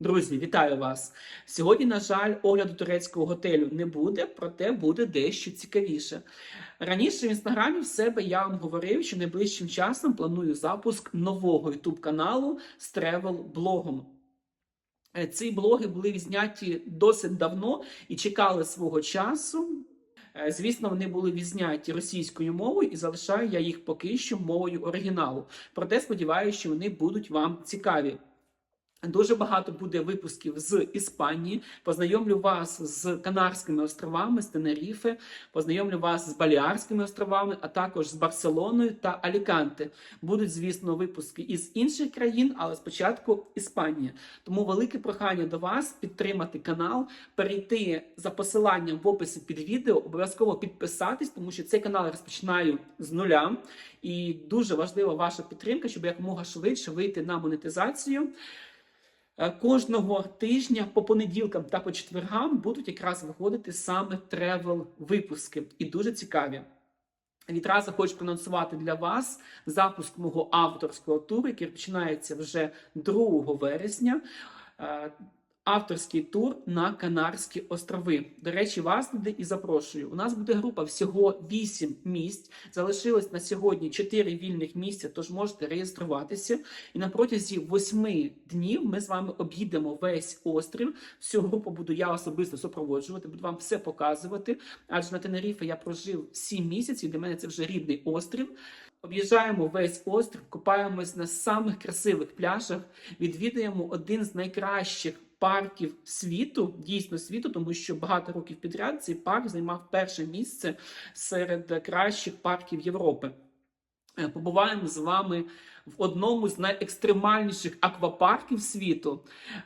Друзі, вітаю вас! Сьогодні, на жаль, огляду турецького готелю не буде, проте буде дещо цікавіше. Раніше в інстаграмі в себе я вам говорив, що найближчим часом планую запуск нового youtube каналу з тревел-блогом. Е, Ці блоги були відзняті досить давно і чекали свого часу. Е, Звісно, вони були відзняті російською мовою і залишаю я їх поки що мовою оригіналу. Проте сподіваюся, що вони будуть вам цікаві. Дуже багато буде випусків з Іспанії. Познайомлю вас з Канарськими островами, з Тенеріфе, познайомлю вас з Баліарськими островами, а також з Барселоною та Аліканте. Будуть, звісно, випуски із інших країн, але спочатку Іспанія. Тому велике прохання до вас підтримати канал, перейти за посиланням в описі під відео, обов'язково підписатись, тому що цей канал розпочинаю з нуля. І дуже важлива ваша підтримка, щоб якомога швидше вийти на монетизацію. Е, Кожного тижня по понеділкам та по четвергам будуть якраз виходити саме тревел випуски і дуже цікаві. Відразу хочу проанонсувати для вас запуск мого авторського туру, який починається вже 2 вересня. Авторський тур на Канарські острови. До речі, вас туди і запрошую. У нас буде група всього 8 місць. Залишилось на сьогодні 4 вільних місця, тож можете реєструватися. І на протязі 8 днів ми з вами об'їдемо весь острів. Всю групу буду я особисто супроводжувати, буду вам все показувати. Адже на Тенеріфе я прожив 7 місяців. Для мене це вже рідний острів. Об'їжджаємо весь острів, купаємось на самих красивих пляжах, відвідуємо один з найкращих парків світу, дійсно світу, тому що багато років підряд цей парк займав перше місце серед кращих парків Європи. Е, Побуваємо з вами в одному з найекстремальніших аквапарків світу.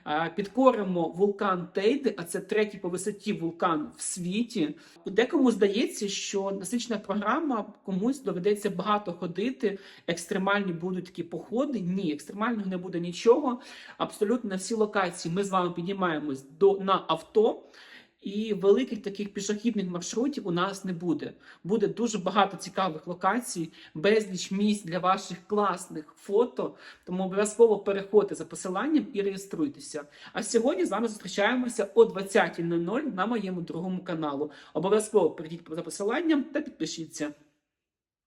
Е, Підкоримо вулкан Тейди, а це третій по висоті вулкан в світі. Декому здається, що насичена програма комусь доведеться багато ходити. Екстремальні будуть такі походи. Ні, екстремального не буде нічого. Абсолютно на всі локації ми з вами піднімаємось до на авто. І великих таких пішохідних маршрутів у нас не буде. Буде дуже багато цікавих локацій, безліч місць для ваших класних фото. Тому обов'язково переходьте за посиланням і реєструйтеся. А сьогодні з вами зустрічаємося о 20.00 на моєму другому каналу. Обов'язково перейдіть за посиланням та підпишіться.